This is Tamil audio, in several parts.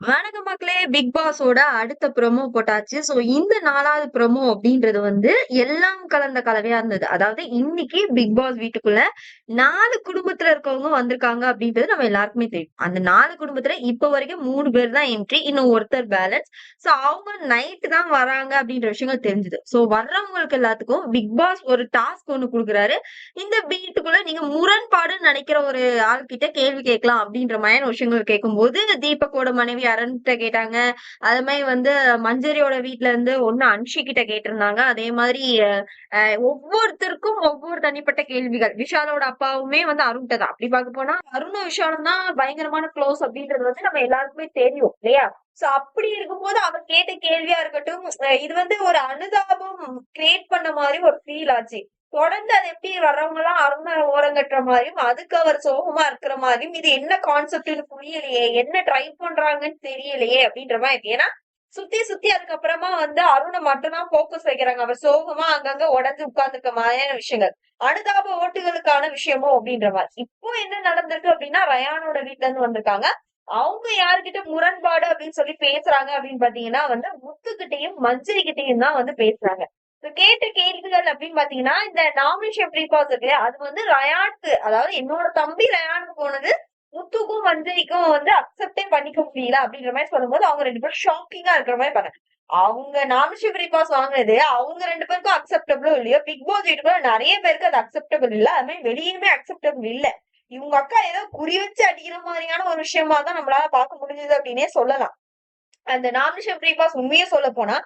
வணக்கம் பிக் பாஸோட அடுத்த ப்ரோமோ போட்டாச்சு. சோ இந்த நாலாவது ப்ரோமோ அப்படின்றது வந்து எல்லாம் கலந்த கலவையா இருந்தது. அதாவது இன்னைக்கு பிக் பாஸ் வீட்டுக்குள்ள நாலு குடும்பத்துல இருக்கவங்க வந்திருக்காங்க அப்படின்றது நம்ம எல்லாருக்குமே தெரியும். அந்த நாலு குடும்பத்துல இப்ப வரைக்கும் மூணு பேர் தான் என்ட்ரி இன்னும் ஒருத்தர் பேலன்ஸ் சோ அவங்க நைட் தான் வராங்க அப்படின்ற விஷயங்கள் தெரிஞ்சது. சோ வர்றவங்களுக்கு எல்லாத்துக்கும் பிக் பாஸ் ஒரு டாஸ்க் ஒண்ணு கொடுக்குறாரு. இந்த வீட்டுக்குள்ள நீங்க முரண்பாடுன்னு நினைக்கிற ஒரு ஆள் கிட்ட கேள்வி கேட்கலாம் அப்படின்ற மாதிரியான விஷயங்கள் கேட்கும்போது தீபக்கோட மனைவி அருண்கிட்ட கேட்டாங்க அது மாதிரி வந்து மஞ்சரியோட வீட்ல இருந்து ஒண்ணு அன்ஷி கிட்ட கேட்டிருந்தாங்க. அதே மாதிரி ஒவ்வொருத்தருக்கும் ஒவ்வொரு தனிப்பட்ட கேள்விகள். விஷாலோட அப்பாவுமே வந்து அருண்கிட்ட தான் அப்படி பார்க்க போனா அருணும் விஷாலும் தான் பயங்கரமான க்ளோஸ் அப்படின்றது வந்து நம்ம எல்லாருக்குமே தெரியும் இல்லையா? சோ அப்படி இருக்கும்போது அவர் கேட்ட கேள்வியா இருக்கட்டும் இது வந்து ஒரு அனுதாபம் கிரியேட் பண்ண மாதிரி ஒரு ஃபீல் ஆச்சு. தொடர்ந்து அது எப்படி வர்றவங்க எல்லாம் ஓரங்கட்டுற மாதிரியும் அதுக்கு அவர் சோகமா இருக்கிற மாதிரியும் இது என்ன கான்செப்ட்னு புரியலையே என்ன ட்ரை பண்றாங்கன்னு தெரியலையே அப்படின்ற மாதிரி இருக்கு. ஏன்னா சுத்தி சுத்தி அதுக்கப்புறமா வந்து அருணை மட்டும்தான் போக்கஸ் வைக்கிறாங்க. அவர் சோகமா அங்கங்க உடஞ்சு உட்கார்ந்துருக்க மாதிரியான விஷயங்கள். அனுதாப ஓட்டுகளுக்கான விஷயமோ அப்படின்ற மாதிரி. இப்போ என்ன நடந்திருக்கு அப்படின்னா ரயானோட வீட்ல இருந்து வந்திருக்காங்க. அவங்க யாருக்கிட்ட முரண்பாடு அப்படின்னு சொல்லி பேசுறாங்க அப்படின்னு பாத்தீங்கன்னா வந்து முத்துக்கிட்டையும் மஞ்சரி கிட்டையும் தான் வந்து பேசுறாங்க. கேட்ட கேள்விகள் அப்படின்னு பாத்தீங்கன்னா இந்த நாமினேஷன் ப்ரீபாஸ் இருக்கு அது வந்து ரயானுக்கு அதாவது என்னோட தம்பி ரயானுக்கு போனது முத்துக்கும் மஞ்சரிக்கும் வந்து அக்செப்டே பண்ணிக்க முடியல அப்படின்ற மாதிரி சொல்லும்போது அவங்க ரெண்டு பேரும் ஷாக்கிங்கா இருக்கிற மாதிரி பாருங்க. அவங்க நாமினேஷன் ப்ரீபாஸ் வாங்கினது அவங்க ரெண்டு பேருக்கும் அக்செப்டபிளும் இல்லையோ? பிக் பாஸ் வீட்டுக்குள்ள நிறைய பேருக்கு அது அக்செப்டபிள் இல்ல. அது மாதிரி வெளியுமே அக்செப்டபிள் இல்ல. இவங்க அக்கா ஏதோ குறி வச்சு அடிக்கிற மாதிரியான ஒரு விஷயமா தான் நம்மளால பார்க்க முடிஞ்சது அப்படின்னே சொல்லலாம். அந்த நாமினேஷன் ப்ரீபாஸ் உண்மையே சொல்ல போனா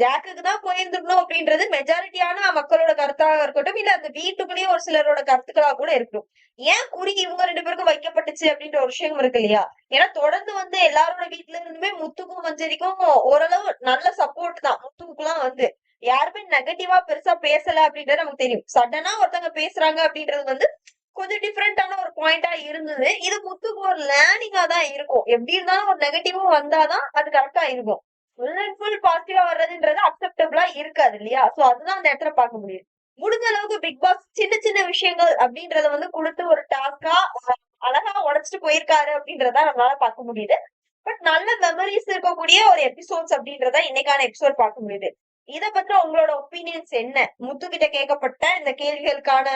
ஜாக்குக்கு தான் போயிருந்துக்கணும் அப்படின்றது மெஜாரிட்டியான மக்களோட கருத்தாக இருக்கட்டும் இல்ல அந்த வீட்டுக்குள்ளேயே ஒரு சிலரோட கருத்துக்களா கூட இருக்கட்டும் ஏன் குறி இவங்க ரெண்டு பேருக்கும் வைக்கப்பட்டுச்சு அப்படின்ற ஒரு விஷயம் இருக்கு இல்லையா? ஏன்னா தொடர்ந்து வந்து எல்லாரோட வீட்டுல இருந்துமே முத்துக்கும் மஞ்சரிக்கும் ஓரளவு நல்ல சப்போர்ட் தான். முத்துக்குலாம் வந்து யாருமே நெகட்டிவா பெருசா பேசல அப்படின்றது நமக்கு தெரியும். சடனா ஒருத்தவங்க பேசுறாங்க அப்படின்றது வந்து கொஞ்சம் டிஃப்ரெண்டான ஒரு பாயிண்டா இருந்தது. இது முத்துக்கு ஒரு லேர்னிங்கா தான் இருக்கும். எப்படி இருந்தாலும் ஒரு நெகட்டிவும் வந்தாதான் அது கரெக்டா இருக்கும். ஃபுல் அண்ட் ஃபுல் பாசிட்டிவா வர்றதுன்றது அக்செப்டபிளா இருக்காது இல்லையா? சோ அதுதான் அந்த இடத்துல பார்க்க முடியும். முடிஞ்ச அளவுக்கு பிக் பாஸ் சின்ன சின்ன விஷயங்கள் அப்படின்றத வந்து கொடுத்து ஒரு டாஸ்கா அழகா உடைச்சிட்டு போயிருக்காரு அப்படின்றத நம்மளால பார்க்க முடியுது. பட் நல்ல மெமரிஸ் இருக்கக்கூடிய ஒரு எபிசோட்ஸ் அப்படின்றத இன்னைக்கான எபிசோட் பார்க்க முடியுது. இத பத்தி உங்களோட ஒப்பீனியன்ஸ் என்ன? முத்து கிட்ட கேட்கப்பட்ட இந்த கேள்விகளுக்கான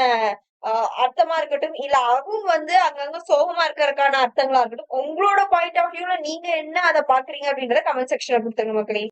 ஆஹ் அர்த்தமா இருக்கட்டும். இல்ல அவங்க வந்து அங்கங்க சோகமா இருக்கறதுக்கான அர்த்தங்களா இருக்கட்டும். உங்களோட பாயிண்ட் ஆஃப் வியூல நீங்க என்ன அதை பாக்குறீங்க அப்படின்றத கமெண்ட் செக்ஷன்ல கொடுத்துருங்க மக்களே.